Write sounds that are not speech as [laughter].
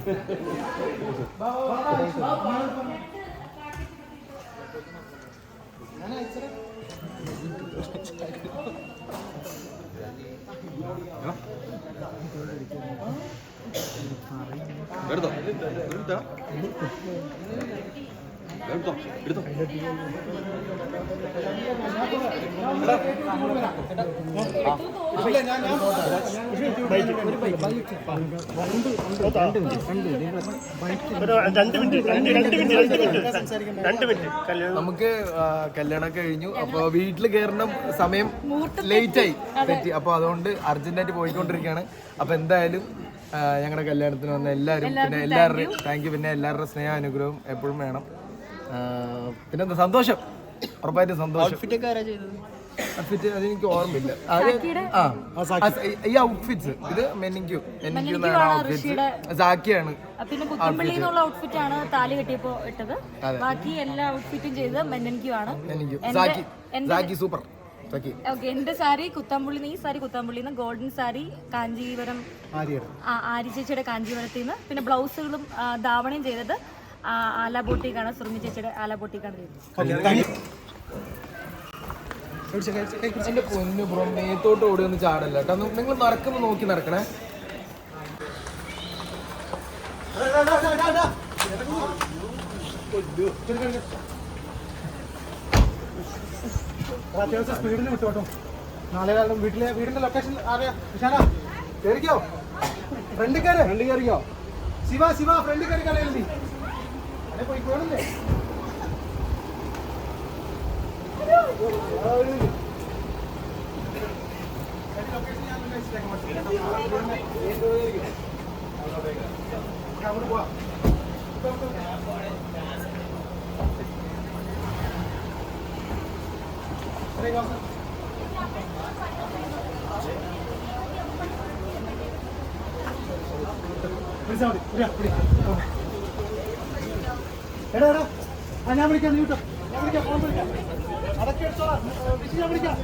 [laughs] എടുത്തോ എടുത്തോ എടുത്തോ എടുത്തോ. നമുക്ക് രണ്ട് മിനിറ്റ് രണ്ട് രണ്ട് മിനിറ്റ് രണ്ട് മിനിറ്റ് രണ്ട് മിനിറ്റ് കല്യാണം കഴിഞ്ഞു. അപ്പൊ വീട്ടിൽ കയറുന്ന സമയം ലേറ്റ് ആയി തെറ്റി. അപ്പൊ അതുകൊണ്ട് അർജന്റായിട്ട് പോയിക്കൊണ്ടിരിക്കുകയാണ്. അപ്പൊ എന്തായാലും ഞങ്ങളുടെ കല്യാണത്തിന് വന്ന എല്ലാവരും പിന്നെ എല്ലാവരുടെയും താങ്ക് യു പിന്നെ എല്ലാവരുടെ സ്നേഹ അനുഗ്രഹവും എപ്പോഴും വേണം. പിന്നെന്താ സന്തോഷം? ഉറപ്പായിട്ടും സന്തോഷം. ഔട്ട്ഫിറ്റ് അതെനിക്ക് ഓർമ്മയില്ല. അത് ഈ ഔട്ട്ഫിറ്റ്സ് ഇത് എന്നാണ് ഔട്ട്ഫിറ്റ്സ് സാക്കിയാണ് പിന്നെ പുത്തമ്പള്ളി എന്നുള്ള ഔട്ട്ഫിറ്റ് ആണ് താലി കെട്ടിയപ്പോ ഇട്ടത്. ബാക്കി എല്ലാ ഔട്ട്ഫിറ്റും ചെയ്തത് ആണ്. സാക്കി സാക്കി സൂപ്പർ. സാക്കി ഓക്കെ എന്റെ സാരി കുത്തമ്പുള്ളി ഈ സാരി കുത്തമ്പുള്ളി ഗോൾഡൻ സാരി കാഞ്ചീപുരം ആരി ചേച്ചിയുടെ കാഞ്ചീപുരത്തിൽ നിന്ന് പിന്നെ ബ്ലൗസുകളും ധാവണയും ചെയ്തത് ആല ബോട്ടിക്കാണ് സുറുമി ചേച്ചിയുടെ ആല ബോട്ടിക്കാണ് എന്റെ പൊന്നു ബ്രോ മേത്തോട്ട് ഓടി ഒന്ന് ചാടല്ല കേട്ടോ. നിങ്ങൾ നടക്കുമ്പോ നോക്കി നടക്കണേ. അത്യാവശ്യം സ്പീഡിൽ വിട്ടോട്ടോ നാളെ കാലം വീട്ടിലെ വീടിന്റെ ലൊക്കേഷൻ അറിയാം. വിശാല കയറിക്കോ ഫ്രണ്ട് കയറി ഫ്രണ്ട് കയറിക്കോ ശിവ ശിവ ഫ്രണ്ട് കയറി കളയൽ എടാ എടാ. ഞാൻ വിളിക്കാം നീ അടക്കി എടുത്തോളാം. വിളിക്കാം.